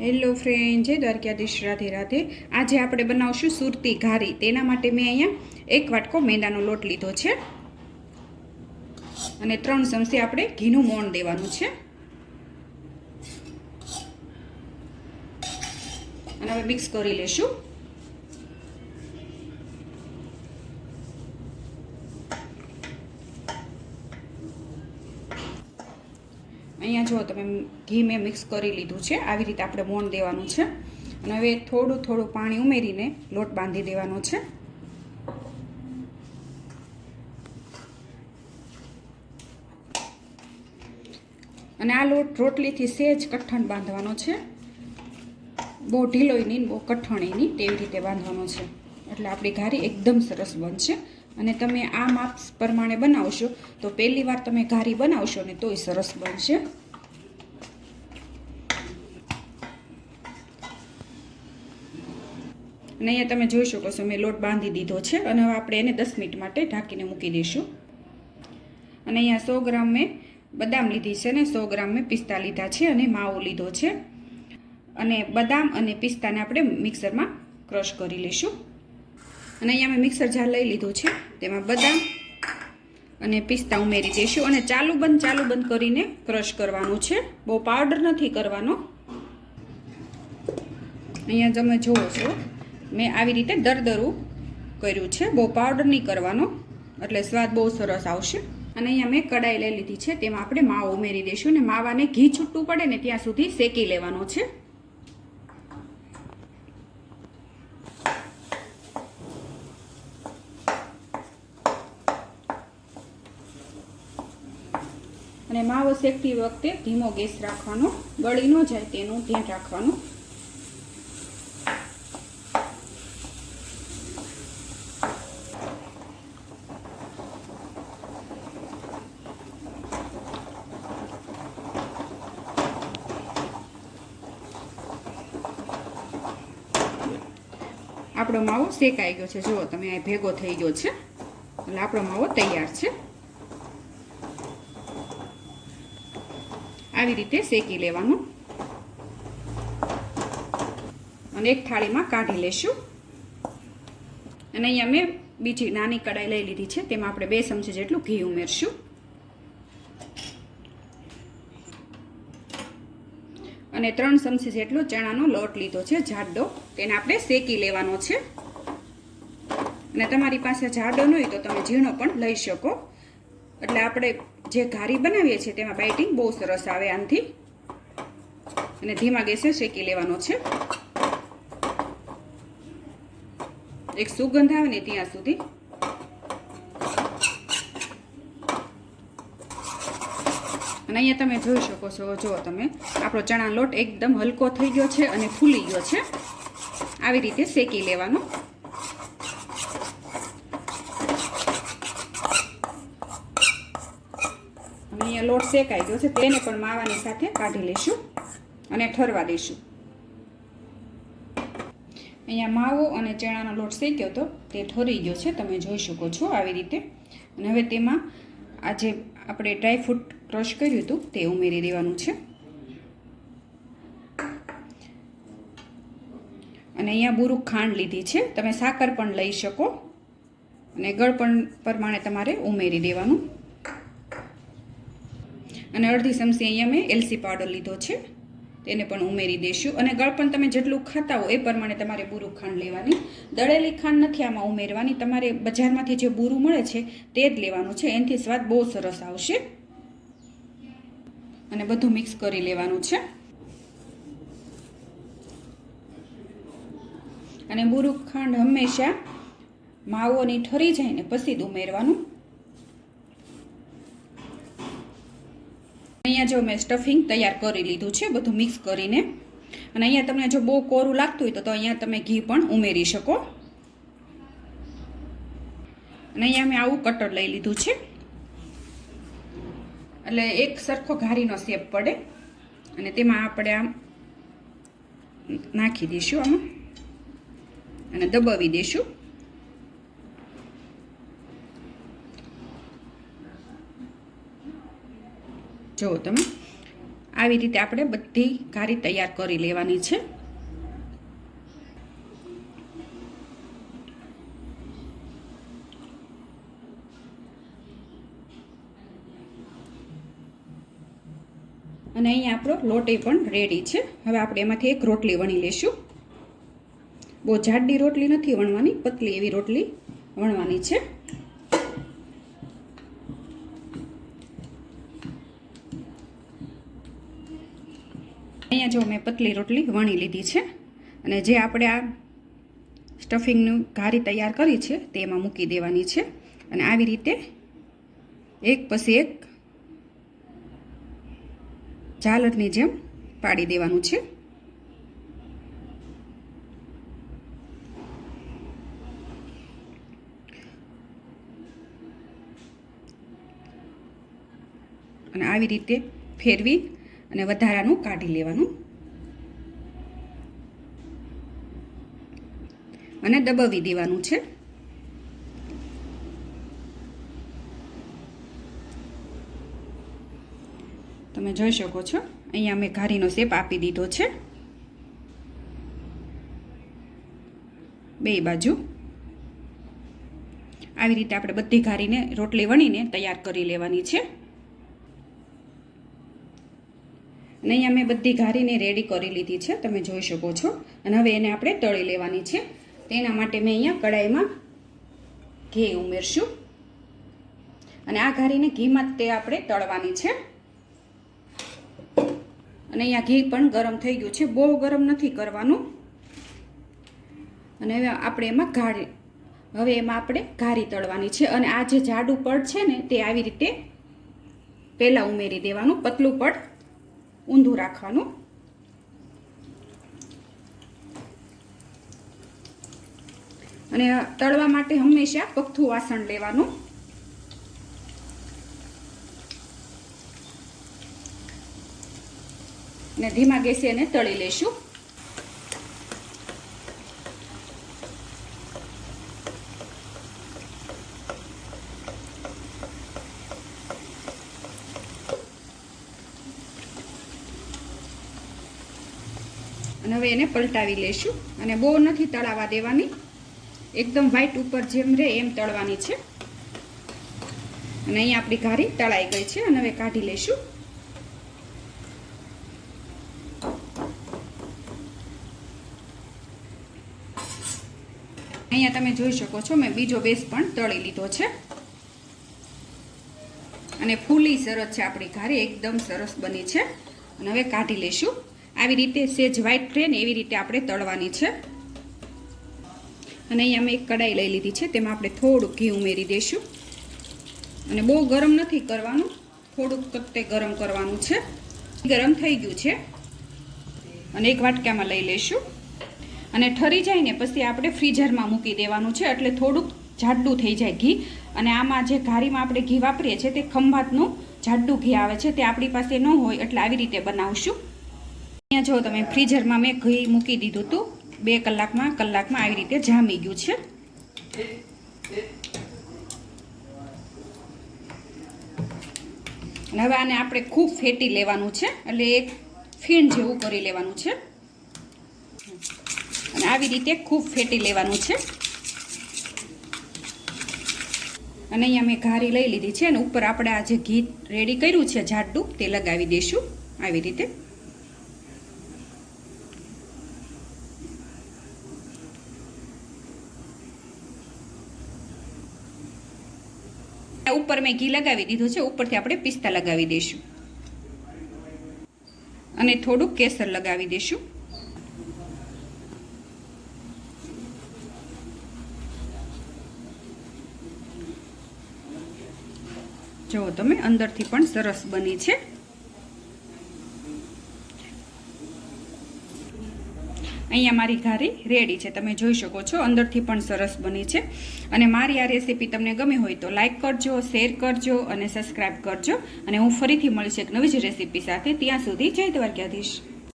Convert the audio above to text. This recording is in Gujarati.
હેલો ફ્રેન્ડ જય દ્વારકાધીશ, રાધે રાધે. આજે આપણે બનાવશું સુરતી ઘારી. તેના માટે મેં અહીંયા એક વાટકો મેંદાનો લોટ લીધો છે. અને ત્રણ ચમચી આપણે ઘીનું મોણ દેવાનું છે. અને હવે મિક્સ કરી લેશું. જો તમે ઘી મેં મિક્સ કરી લીધું છે, આવી રીતે આપણે મોણ દેવાનું છે. અને હવે થોડું થોડું પાણી ઉમેરીને લોટ બાંધી દેવાનો છે. અને આ લોટ રોટલીથી સહેજ કઠણ બાંધવાનો છે. બહુ ઢીલોય નહીં, બહુ કઠણ નહીં, તેવી રીતે બાંધવાનો છે. એટલે આપણી ઘારી એકદમ સરસ બનશે. અને તમે આ માપ પ્રમાણે બનાવશો, તો પહેલી વાર તમે ઘારી બનાવશો ને તોય સરસ બનશે. અને અહીંયા તમે જોઈ શકો છો, મેં લોટ બાંધી દીધો છે અને હવે આપણે એને દસ મિનિટ માટે ઢાંકીને મૂકી દઈશું. અને અહીંયા સો ગ્રામ મેં બદામ લીધી છે ને સો ગ્રામ મેં પિસ્તા લીધા છે અને માવો લીધો છે. અને બદામ અને પિસ્તાને આપણે મિક્સરમાં ક્રશ કરી લઈશું. અને અહીંયા મેં મિક્સર જાર લઈ લીધું છે, તેમાં બદામ અને પિસ્તા ઉમેરી દઈશું અને ચાલુ બંધ ચાલુ બંધ કરીને ક્રશ કરવાનું છે. બહુ પાવડર નથી કરવાનો. અહીંયા તમે જુઓ છો મેં આવી રીતે દરદરું કર્યું છે. બહુ પાવડર નહીં કરવાનો, એટલે સ્વાદ બહુ સરસ આવશે. અને અહીંયા મેં કડાઈ લઈ લીધી છે. તેમાં આપણે માવો ઉમેરી દઈશું ને માવાને ઘી છૂટું પડે ને ત્યાં સુધી શેકી લેવાનો છે. અને માવો શેકતી વખતે ધીમો ગેસ રાખવાનો ગળી ન જાય તેનું ધ્યાન રાખવાનું. આપણો માવો શેકાઈ ગયો છે. જુઓ, તમે અહીં ભેગો થઈ ગયો છે. એટલે આપણો માવો તૈયાર છે. આવી રીતે શેકી લેવાનું. અને એક થાળીમાં કાઢી લેશું. અને અહીંયા મેં બીજી નાની કડાઈ લઈ લીધી છે. તેમાં આપણે બે ચમચી જેટલું ઘી ઉમેરશું. અને ત્રણ ચમચી જેટલો ચણાનો લોટ લીધો છે, જાડો. તેને આપણે શેકી લેવાનો છે. અને તમારી પાસે જાડો ન હોય તો તમે ઝીણો પણ લઈ શકો. એટલે આપણે જે ઘારી બનાવીએ છીએ તેમાં બાઇટિંગ બહુ સરસ આવે આનાથી. અને ધીમા ગેસે શેકી લેવાનો છે. એક સુગંધ આવે ને ત્યાં સુધી અને અહીંયા તમે જોઈ શકો છો જો તમે, આપણો ચણા લોટ એકદમ હલકો થઈ ગયો છે અને ફૂલી ગયો છે. આવી રીતે શેકી લેવાનો. અહીંયા લોટ શેકાઈ ગયો છે, તેને પણ માવાની સાથે કાઢી લઈશું અને ઠરવા દઈશું. અહીંયા માવો અને ચણાનો લોટ શેક્યો હતો તે ઠરી ગયો છે, તમે જોઈ શકો છો આવી રીતે. અને હવે તેમાં આ આપણે આપણે ડ્રાયફ્રૂટ ક્રશ કર્યું હતું, તે ઉમેરી દેવાનું છે. અને અહીંયા બુરુક ખાંડ લીધી છે. તમે સાકર પણ લઈ શકો અને ગળપણ પ્રમાણે તમારે ઉમેરી દેવાનું. અને અડધી ચમચી અહીંયા મેં એલસી પાવડર લીધો છે. તેને પણ ઉમેરી દઈશું અને ગળપણ તમે જેટલું ખાતા હો એ પ્રમાણે તમારે બુરું ખાંડ લેવાની. દળેલી ખાંડ નથી આમાં ઉમેરવાની. તમારે બજારમાંથી જે બુરું મળે છે તે જ લેવાનું છે. એનાથી સ્વાદ બહુ સરસ આવશે. અને બધું મિક્સ કરી લેવાનું છે. અને બુરું ખાંડ હંમેશા માવોની ઠરી જાય ને પછી જ ઉમેરવાનું. અહીંયા જો મેં સ્ટફિંગ તૈયાર કરી લીધું છે, બધું મિક્સ કરીને. અને અહીંયા તમને જો બહુ કોરું લાગતું હોય તો અહીંયા તમે ઘી પણ ઉમેરી શકો. અને અહીંયા મેં આવું કટર લઈ લીધું છે. એટલે એક સરખો ઘારીનો શેપ પડે. અને તેમાં આપણે આમ નાખી દઈશું આમાં. અને દબાવી દઈશું. જુઓ તમે આવી રીતે આપણે બધી ઘારી તૈયાર કરી લેવાની છે. અને અહીંયા આપણો લોટ પણ રેડી છે. હવે આપણે એમાંથી એક રોટલી વણી લેશું. બહુ જાડી રોટલી નથી વણવાની, પતલી એવી રોટલી વણવાની છે. અહીંયા જો મેં પતલી રોટલી વણી લીધી છે અને જે આપણે આ સ્ટફિંગનું ઘારી તૈયાર કરી છે તે એમાં મૂકી દેવાની છે અને આવી રીતે એક પછી એક ઝાલરની જેમ પાડી દેવાનું છે. અને આવી રીતે ફેરવી અને વધારાનું કાઢી લેવાનું. અને દબાવી દેવાનું છે. તમે જોઈ શકો છો, અહીંયા મેં ઘારીનો શેપ આપી દીધો છે. બે બાજુ. આવી રીતે આપણે બધી ઘારીને રોટલી વણીને તૈયાર કરી લેવાની છે. અને અહીંયા મેં બધી ઘારીને રેડી કરી લીધી છે, તમે જોઈ શકો છો. અને હવે એને આપણે તળી લેવાની છે. તેના માટે મેં અહીંયા કડાઈમાં ઘી ઉમેરશું. અને આ ઘારીને ઘીમાં તે આપણે તળવાની છે. અને અહીંયા ઘી પણ ગરમ થઈ ગયું છે. બહુ ગરમ નથી કરવાનું. અને હવે આપણે એમાં ઘારી હવે એમાં આપણે ઘારી તળવાની છે. અને આ જે જાડું પડ છે ને, તે આવી રીતે પહેલાં ઉમેરી દેવાનું, પતલું પડ. ઊંધું રાખવાનું. અને તળવા માટે હંમેશા પગથું વાસણ લેવાનું. અને ધીમા ગેસે એને તળી લેશું અને હવે એને પલટાવી લેશું અને બહુ નથી તળાવા દેવાની. એકદમ વ્હાઈટ ઉપર જેમ રહે એમ તળવાની છે. અને અહીં આપણી ઘારી તળાઈ ગઈ છે અને હવે કાઢી લેશું. અહીંયા તમે જોઈ શકો છો, મેં બીજો બેસ પણ તળી લીધો છે. અને ફૂલી સરસ છે આપણી ઘારી, એકદમ સરસ બની છે. અને હવે કાઢી લેશું. આવી રીતે સેજ વ્હાઈટ રહે ને એવી રીતે આપણે તળવાની છે. અને અહીંયા મેં એક કડાઈ લઈ લીધી છે, તેમાં આપણે થોડુંક ઘી ઉમેરી દઈશું. અને બહુ ગરમ નથી કરવાનું, થોડુંક તે ગરમ કરવાનું છે. ગરમ થઈ ગયું છે. અને એક વાટકામાં લઈ લઈશું. અને ઠરી જાય ને પછી આપણે ફ્રીઝરમાં મૂકી દેવાનું છે, એટલે થોડુંક જાડું થઈ જાય ઘી. અને આમાં જે ઘારીમાં આપણે ઘી વાપરીએ છીએ, તે ખંભાતનું જાડું ઘી આવે છે, તે આપણી પાસે ન હોય, એટલે આવી રીતે બનાવશું. અહીંયા જો તમે ફ્રીઝરમાં મેં ઘી મૂકી દીધું હતું, બે કલાકમાં કલાકમાં આવી રીતે જામી ગયું છે. હવે આને આપણે ખૂબ ફેટી લેવાનું છે, એટલે એક ફીણ જેવું કરી લેવાનું છે. અને આવી રીતે ખૂબ ફેટી લેવાનું છે. અને અહીંયા મેં ઘારી લઈ લીધી છે, અને ઉપર આપણે આ જે ઘી રેડી કર્યું છે, જાડું, તે લગાવી દઈશું આવી રીતે. ઉપર મેં ઘી લગાવી દીધું છે, ઉપરથી આપણે પિસ્તા લગાવી દઈશું. અને થોડુંક કેસર લગાવી દઈશું. જુઓ તમે, અંદરથી પણ સરસ બની છે. અહીંયા મારી ઘારી રેડી છે. તમે જોઈ શકો છો, અંદરથી પણ સરસ બની છે. અને મારી આ રેસીપી તમને ગમી હોય તો લાઇક કરજો, શેર કરજો અને સબસ્ક્રાઈબ કરજો. અને હું ફરીથી મળીશ એક નવી જ રેસીપી સાથે. ત્યાં સુધી જય દ્વારકાધીશ.